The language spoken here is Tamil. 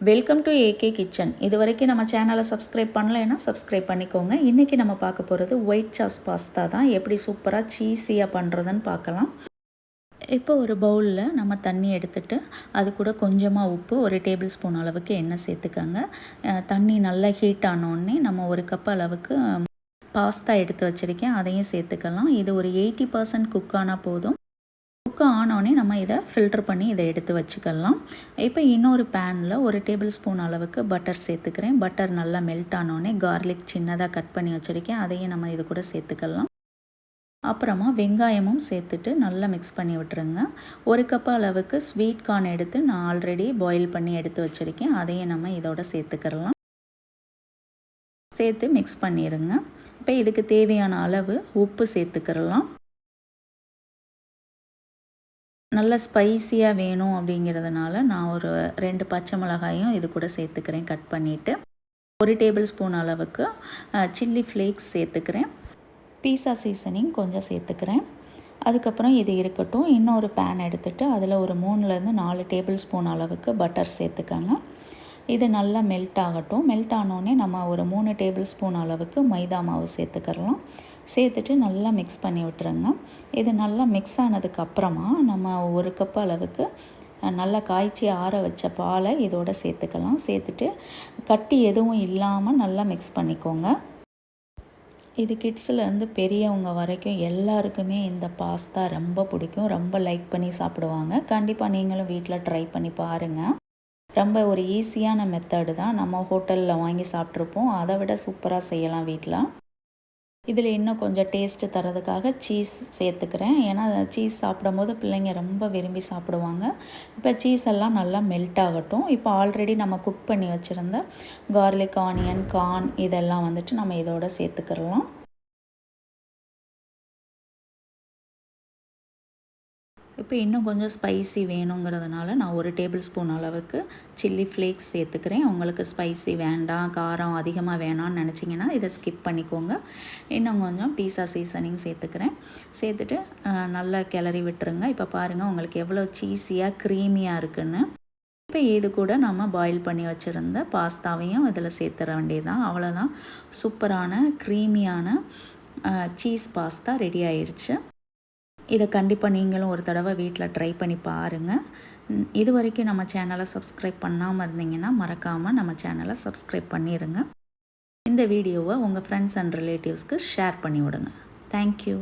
வெல்கம் டு ஏகே கிச்சன் இது வரைக்கும் நம்ம சேனலை சப்ஸ்கிரைப் பண்ணலைன்னா சப்ஸ்கிரைப் பண்ணிக்கோங்க. இன்றைக்கி நம்ம பார்க்க போகிறது ஒயிட் சாஸ் பாஸ்தா தான். எப்படி சூப்பராக சீஸியாக பண்ணுறதுன்னு பார்க்கலாம். இப்போ ஒரு பவுலில் நம்ம தண்ணி எடுத்துட்டு அது கூட கொஞ்சமாக உப்பு ஒரு டேபிள் ஸ்பூன் அளவுக்கு எண்ணெய் சேர்த்துக்கோங்க. தண்ணி நல்லா ஹீட் ஆனோடனே நம்ம ஒரு கப் அளவுக்கு பாஸ்தா எடுத்து வச்சுருக்கேன். அதையும் சேர்த்துக்கலாம். இது ஒரு எயிட்டி பர்சன்ட் குக் ஆனால் போதும். குக் ஆனோடனே நம்ம இதை ஃபில்டர் பண்ணி இதை எடுத்து வச்சுக்கலாம். இப்போ இன்னொரு பேனில் ஒரு டேபிள் ஸ்பூன் அளவுக்கு பட்டர் சேர்த்துக்கிறேன். பட்டர் நல்லா மெல்ட் ஆனோடனே கார்லிக் சின்னதாக கட் பண்ணி வச்சுருக்கேன். அதையும் நம்ம இது கூட சேர்த்துக்கலாம். அப்புறமா வெங்காயமும் சேர்த்துட்டு நல்லா மிக்ஸ் பண்ணி விட்டுருங்க. ஒரு கப் அளவுக்கு ஸ்வீட் கார்ன் எடுத்து நான் ஆல்ரெடி பாயில் பண்ணி எடுத்து வச்சுருக்கேன். அதையும் நம்ம இதோட சேர்த்துக்கிறலாம் சேர்த்து மிக்ஸ் பண்ணிடுங்க இப்போ இதுக்கு தேவையான அளவு உப்பு சேர்த்துக்கிறலாம் நல்ல ஸ்பைஸியாக வேணும் அப்படிங்கிறதுனால நான் ஒரு ரெண்டு பச்சை மிளகாயும் இது கூட சேர்த்துக்கிறேன் கட் பண்ணிவிட்டு ஒரு டேபிள் ஸ்பூன் அளவுக்கு சில்லி ஃப்ளேக்ஸ் சேர்த்துக்கிறேன். பீஸா சீசனிங் கொஞ்சம் சேர்த்துக்கிறேன். அதுக்கப்புறம் இது இருக்கட்டும் இன்னொரு பேன் எடுத்துகிட்டு அதில் ஒரு மூணுலேருந்து நாலு டேபிள் ஸ்பூன் அளவுக்கு பட்டர் சேர்த்துக்கோங்க. இது நல்லா மெல்ட் ஆகட்டும். மெல்ட் ஆனோடனே நம்ம ஒரு மூணு டேபிள் ஸ்பூன் அளவுக்கு மைதா மாவு சேர்த்துக்கிறலாம். சேர்த்துட்டு நல்லா மிக்ஸ் பண்ணி விட்டுருங்க. இது நல்லா மிக்ஸ் ஆனதுக்கு அப்புறமா நம்ம ஒரு கப் அளவுக்கு நல்லா காய்ச்சி ஆற வச்ச பாலை இதோட சேர்த்துக்கலாம். சேர்த்துட்டு கட்டி எதுவும் இல்லாமல் நல்லா மிக்ஸ் பண்ணிக்கோங்க. இது கிட்ஸ்லேருந்து பெரியவங்க வரைக்கும் எல்லாருக்குமே இந்த பாஸ்தா ரொம்ப பிடிக்கும். ரொம்ப லைக் பண்ணி சாப்பிடுவாங்க. கண்டிப்பாக நீங்களும் வீட்டில் ட்ரை பண்ணி பாருங்கள் ரொம்ப ஒரு ஈஸியான மெத்தடு தான். நம்ம ஹோட்டலில் வாங்கி சாப்பிட்ருப்போம் அதை விட சூப்பராக செய்யலாம் வீட்டில் இதில் இன்னும் கொஞ்சம் டேஸ்ட்டு தரதுக்காக சீஸ் சேர்த்துக்கிறேன். ஏன்னா சீஸ் சாப்பிடும்போது பிள்ளைங்க ரொம்ப விரும்பி சாப்பிடுவாங்க. இப்போ சீஸ் எல்லாம் நல்லா மெல்ட் ஆகட்டும். இப்போ ஆல்ரெடி நம்ம குக் பண்ணி வச்சுருந்த கார்லிக் ஆனியன் கார்ன் இதெல்லாம் வந்துட்டு நம்ம இதோட சேர்த்துக்கிறலாம் இப்போ இன்னும் கொஞ்சம் ஸ்பைசி வேணுங்கிறதுனால நான் ஒரு டேபிள் ஸ்பூன் அளவுக்கு சில்லி ஃப்ளேக்ஸ் சேர்த்துக்கிறேன். உங்களுக்கு ஸ்பைசி வேண்டாம் காரம் அதிகமாக வேணாம்னு நினச்சிங்கன்னா இதை ஸ்கிப் பண்ணிக்கோங்க. இன்னும் கொஞ்சம் பீஸா சீசனிங் சேர்த்துக்கிறேன். சேர்த்துட்டு நல்லா கிளறி விட்டுருங்க. இப்போ பாருங்கள் உங்களுக்கு எவ்வளோ சீஸியாக க்ரீமியாக இருக்குன்னு. இப்போ இது கூட நம்ம பாயில் பண்ணி வச்சுருந்த பாஸ்தாவையும் இதில் சேர்த்துற வேண்டியதுதான். அவ்வளோதான் சூப்பரான க்ரீமியான சீஸ் பாஸ்தா ரெடி ஆயிடுச்சு இதை கண்டிப்பாக நீங்களும் ஒரு தடவை வீட்டில் ட்ரை பண்ணி பாருங்கள் இது வரைக்கும் நம்ம சேனலை சப்ஸ்கிரைப் பண்ணாமல் இருந்தீங்கன்னா மறக்காமல் நம்ம சேனலை சப்ஸ்கிரைப் பண்ணிடுங்க இந்த வீடியோவை உங்கள் ஃப்ரெண்ட்ஸ் அண்ட் ரிலேட்டிவ்ஸ்க்கு ஷேர் பண்ணி விடுங்க. தேங்க்யூ